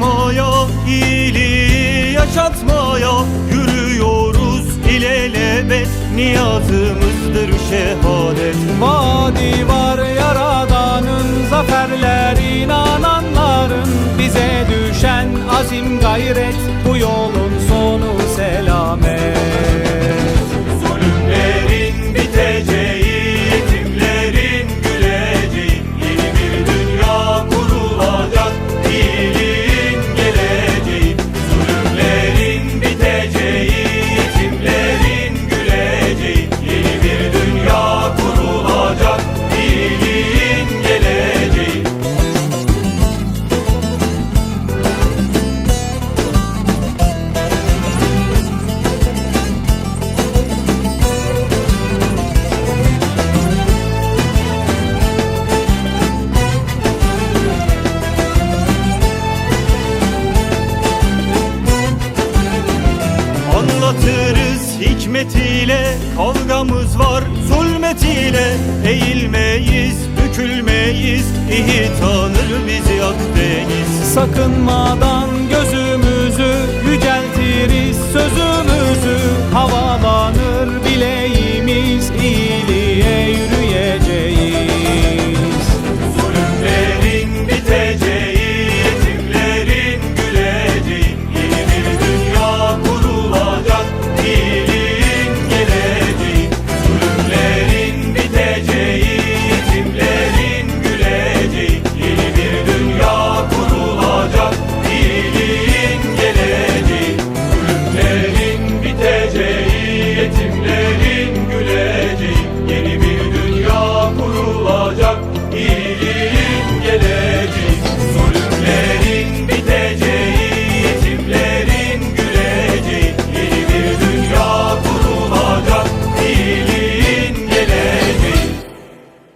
yıkmaya, iyiliği yaşatmaya Yürüyoruz. İlelebet, niyazımızdır şehadet. Vadi var yaradanın zaferler inananların Bize düşen azim gayret Hikmetiyle kavgamız var zulmetiyle Eğilmeyiz, bükülmeyiz İyi tanır bizi Akdeniz Sakınmadan gözümüzü yüceltiriz sözü